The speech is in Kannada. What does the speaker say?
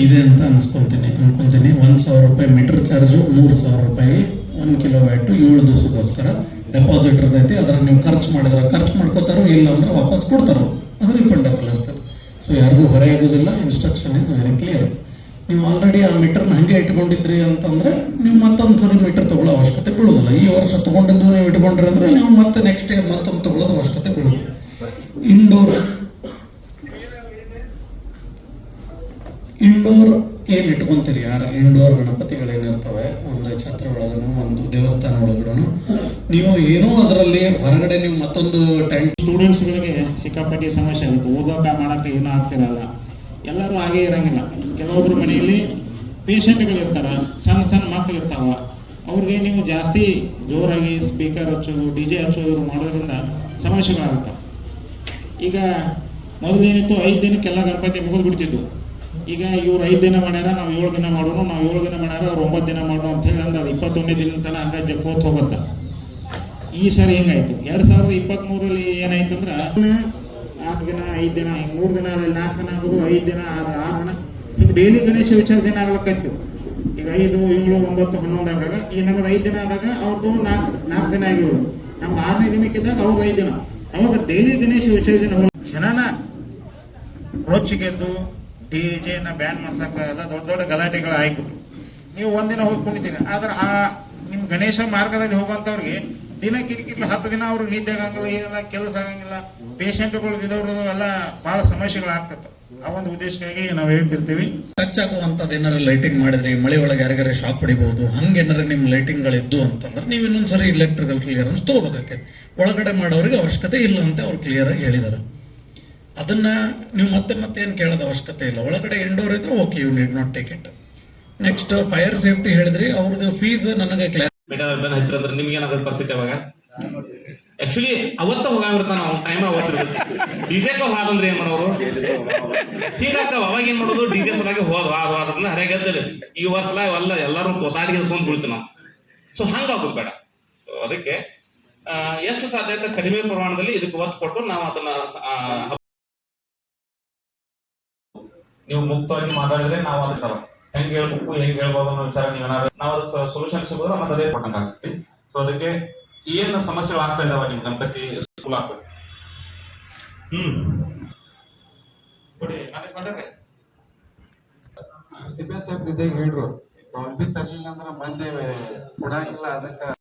ಇದೆ ಅಂತ ಅನ್ಸ್ಕೊಂತೀನಿ. ಅನ್ಕೊಂತೀನಿ, ಒಂದ್ ಸಾವಿರ ರೂಪಾಯಿ ಮೀಟರ್ ಚಾರ್ಜು ಮೂರು ಸಾವಿರ ರೂಪಾಯಿ, ಒಂದು ಕಿಲೋ ವ್ಯಾಟು ಏಳು ದಿವಸಕ್ಕೋಸ್ಕರ ಡೆಪಾಸಿಟ್ ಇರ್ತೈತಿ. ಅದ್ರ ನೀವು ಖರ್ಚು ಮಾಡಿದ್ರೆ ಖರ್ಚು ಮಾಡ್ಕೋತಾರೋ ಇಲ್ಲ ಅಂದ್ರೆ ವಾಪಸ್ ಕೊಡ್ತಾರೋ, ಅದು ರಿಫಂಡಬಲ್ ಇರ್ತದೆ. ಸೊ ಯಾರಿಗೂ ಹೊರೆ ಆಗೋದಿಲ್ಲ ಇನ್ಸ್ಟ್ರಕ್ಷನ್ ಇಸ್ ವೆರಿ ಕ್ಲಿಯರ್ ನೀವು ಆಲ್ರೆಡಿ ಆ ಮೀಟರ್ನ ಹಾಗೆ ಇಟ್ಕೊಂಡಿದ್ರಿ ಅಂತಂದ್ರೆ ನೀವು ಮತ್ತೊಂದು ಸರಿ ಮೀಟರ್ ತಗೊಳ್ಳೋ ಅವಶ್ಯಕತೆ ಬೀಳೋದಿಲ್ಲ. ಈ ವರ್ಷ ತಗೊಂಡಿದ್ದು ನೀವು ಇಟ್ಕೊಂಡ್ರಿ ಅಂದ್ರೆ ನೀವು ಮತ್ತೆ ನೆಕ್ಸ್ಟ್ ಇಯರ್ ಮತ್ತೊಂದು ತಗೊಳ್ಳೋದು ಅವಶ್ಯಕತೆ ಬೀಳೋದಿಲ್ಲ. ಇಂಡೋರ್ ಇಂಡೋರ್ ಏನ್ ಇಟ್ಕೊಂತೀರಿ ಯಾರು? ಇಂಡೋರ್ ಗಣಪತಿಗಳೇನಿರ್ತವೆ, ಒಂದು ಛತ್ರ ಒಳಗನು, ಒಂದು ದೇವಸ್ಥಾನ ಒಳಗಡೆನು ನೀವು ಏನೋ ಅದರಲ್ಲಿ ಹೊರಗಡೆ ನೀವು ಮತ್ತೊಂದು ಟೆಂಟ್ ಸ್ಟೂಡೆಂಟ್ಸ್ಗಳಿಗೆ ಸಿಕ್ಕಾಪಟ್ಟಿ ಸಮಸ್ಯೆ ಆಗುತ್ತೆ. ಓದೋಕೆ ಮಾಡಕ್ಕೆ ಏನೂ ಆಗ್ತಿರಲ್ಲ. ಎಲ್ಲರೂ ಹಾಗೆ ಇರಂಗಿಲ್ಲ. ಕೆಲವೊಬ್ರು ಮನೆಯಲ್ಲಿ ಪೇಷಂಟ್ಗಳು ಇರ್ತಾರ ಸಣ್ಣ ಸಣ್ಣ ಮಕ್ಕಳು ಇರ್ತಾವ. ಅವ್ರಿಗೆ ನೀವು ಜಾಸ್ತಿ ಜೋರಾಗಿ ಸ್ಪೀಕರ್ ಹಚ್ಚೋದು ಡಿ ಜೆ ಹಚ್ಚೋದು ಮಾಡೋದ್ರಿಂದ ಸಮಸ್ಯೆಗಳಾಗುತ್ತೆ. ಈಗ ಮೊದಲೇನಿತ್ತು, ಐದು ದಿನಕ್ಕೆಲ್ಲ ಗಣಪತಿ ಮುಗಿದು ಬಿಡ್ತಿದ್ವು ಈಗ ಇವ್ರು ಐದು ದಿನ ಮಾಡ್ಯಾರ, ನಾವು ಏಳು ದಿನ ಮಾಡೋಣ ನಾವು ಏಳು ದಿನ ಮಾಡ್ಯಾರ, ಅವ್ರು ಒಂಬತ್ತು ದಿನ ಮಾಡೋಣ ಅಂತ ಹೇಳಿ ಅಂದ್ರೆ ಅದು ಇಪ್ಪತ್ತೊಂದನೇ ದಿನ ತನಕ ಹಂಗ ಜಕ್ಕೋತ್ ಹೋಗತ್ತ. ಈ ಸರಿ ಹೆಂಗಾಯ್ತು? ಎರಡ್ ಸಾವಿರದ ಇಪ್ಪತ್ತ್ ಮೂರಲ್ಲಿ ಏನಾಯ್ತು ಅಂದ್ರೆ ನಾಲ್ಕು ದಿನ, ಐದು ದಿನ ಹಿಂಗೆ ಮೂರು ದಿನ ಅಲ್ಲಿ ನಾಲ್ಕು ದಿನ ಆಗೋದು, ಐದು ದಿನ ಆರು ಆರು ದಿನ. ಹಿಂಗೆ ಡೈಲಿ ಗಣೇಶ ವಿಸರ್ಜನೆ ಆಗ್ಲಕ್ಕಾಯ್ತು ಈಗ ಐದು, ಏಳು, ಒಂಬತ್ತು, ಹನ್ನೊಂದು ಆದಾಗ ಈ ನಮ್ಮದು ಐದು ದಿನ ಆದಾಗ ಅವ್ರದ್ದು ನಾಲ್ಕು ನಾಲ್ಕು ದಿನ ಆಗಿರೋದು. ನಮ್ದು ಆರನೇ ದಿನಕ್ಕಿದ್ದಾಗ ಅವ್ರದ್ದು ಐದು ದಿನ. ಅವಾಗ ಡೈಲಿ ಗಣೇಶ ವಿಸರ್ಜನೆ ಜನನ ರೋಚಿಗೆದ್ದು ಡಿ ಜೆನ ಬ್ಯಾನ್ ಮಾಡ್ಸಕ್ಕ ಎಲ್ಲ ದೊಡ್ಡ ದೊಡ್ಡ ಗಲಾಟೆಗಳು ಆಯ್ಬಿಟ್ಟು ನೀವು ಒಂದಿನ ಹೋಗಿ ಕುಣಿತೀರಿ ಆದ್ರೆ ಆ ನಿಮ್ಮ ಗಣೇಶ ಮಾರ್ಗದಲ್ಲಿ ಹೋಗುವಂಥವ್ರಿಗೆ ದಿನ ಕಿರಿಕಿರಿ ಹತ್ತು ದಿನ ಅವ್ರಿಗೆ ನಿದ್ದೆ ಆಗಂಗಿಲ್ಲ, ಏನಿಲ್ಲ, ಕೆಲಸ ಆಗಂಗಿಲ್ಲ ಪೇಷಂಟ್ಗಳು ಇದ್ದವ್ರದ್ದು ಎಲ್ಲ ಭಾಳ ಸಮಸ್ಯೆಗಳು ಆಗ್ತದೆ ಆ ಒಂದು ಉದ್ದೇಶಕ್ಕಾಗಿ ನಾವು ಹೇಳ್ತಿರ್ತೀವಿ. ಟಚ್ ಆಗುವಂಥದ್ದು ಏನಾರ ಲೈಟಿಂಗ್ ಮಾಡಿದ್ರೆ ಮಳೆ ಒಳಗೆ ಯಾರಿಗಾರ ಶಾಕ್ ಹೊಡಿಬಹುದು ಹಂಗೇನಾರ ನಿಮ್ಮ ಲೈಟಿಂಗ್ಗಳಿದ್ದು ಅಂತಂದ್ರೆ ನೀವು ಇನ್ನೊಂದ್ಸರಿ ಇಲೆಕ್ಟ್ರಿಕಲ್ ಕ್ಲಿಯರೆನ್ಸ್ ತಗೋಬೇಕಾಗ್ತದೆ. ಒಳಗಡೆ ಮಾಡೋರಿಗೆ ಅವಶ್ಯಕತೆ ಇಲ್ಲ ಅಂತ ಅವ್ರು ಕ್ಲಿಯರ್ ಆಗಿ ಹೇಳಿದ್ದಾರೆ. ಅದನ್ನ ನೀವು ಮತ್ತೆ ಮತ್ತೆ ಏನು ಕೇಳೋದ ಅವಶ್ಯಕತೆ ಇಲ್ಲ. ಒಳಗಡೆ ಇಂಡೋರ್ ಇದ್ರೆ okay you need not take it next fire safety ಹೇಳಿದ್ರಿ ಅವ್ರದ್ದು ಫೀಸ್ ನನಗೆ ಬೇಕಾದ್ರೆ ಬಂದು ಹತ್ತಿರ ಅಂದ್ರೆ ನಿಮ್ಗೆ ಏನಾದ್ರು ಪರಿಸ್ಥಿತಿ ಅವಾಗ? ಆಕ್ಚುಲಿ ಅವತ್ತ ಹೋಗಾಗಿರ್ತಾನ ಅವ್ನ ಟೈಮ್ ಡಿಜೆ ಕ ಹೋದಂದ್ರೆ ಏನ್ ಮಾಡೋರು? ಹೀಗಾಗ್ತಾವ ಅವಾಗ ಏನ್ ಮಾಡೋದು? ಡಿಜೆ ಸಲಗೆ ಹೋದ್ ಅದನ್ನ ಅದನ್ನ ಹರಿಯಾಗದ್ದಲ್ಲಿ ಈ ವರ್ಷ ಇವೆಲ್ಲ ಎಲ್ಲರೂ ಕೊತಾಡಿಗೆ ಕೊಂಡ್ ಬೀಳ್ತೀವಿ ನಾವು ಸೊ ಹಂಗಾಗೋದು ಬೇಡ. ಅದಕ್ಕೆ ಎಷ್ಟು ಸಾಧ್ಯತೆ ಕಡಿಮೆ ಪ್ರಮಾಣದಲ್ಲಿ ಇದಕ್ಕೆ ಒತ್ತು ಕೊಟ್ಟು ನಾವು ಅದನ್ನ ನೀವು ಮುಕ್ತವಾಗಿ ಮಾತಾಡಿದ್ರೆ ನಾವು ಅದಕ್ಕೆ ಹೆಂಗ್ ಹೇಳ್ಬೇಕು ಹೆಂಗ್ ಹೇಳ್ಬೋದು ಅನ್ನೋ ವಿಚಾರ ನೀವು ಏನಾದ್ರು ನಾವು ಅದಕ್ಕೆ ಸೊಲ್ಯೂಷನ್ ಸಿಗೋದ್ರೆ ಮತ್ತೆ ಅದೇ ಕೊಟ್ಟಂಗೆ ಆಗ್ತೀವಿ ಸೊ ಅದಕ್ಕೆ ಏನ್ ಸಮಸ್ಯೆಗಳು ಆಗ್ತಾ ಇದಾವ ನಿಮ್ ಗಣಪತಿ ಸ್ಕೂಲ್ ಆಗ್ಬೇಕು ಹ್ಮ್. ಹೇಳ್ರು ಬಿ ತರ್ಲಿಲ್ಲ ಅಂದ್ರೆ ಮಂದಿ ಕೊಡಂಗಿಲ್ಲ ಅದಕ್ಕೆ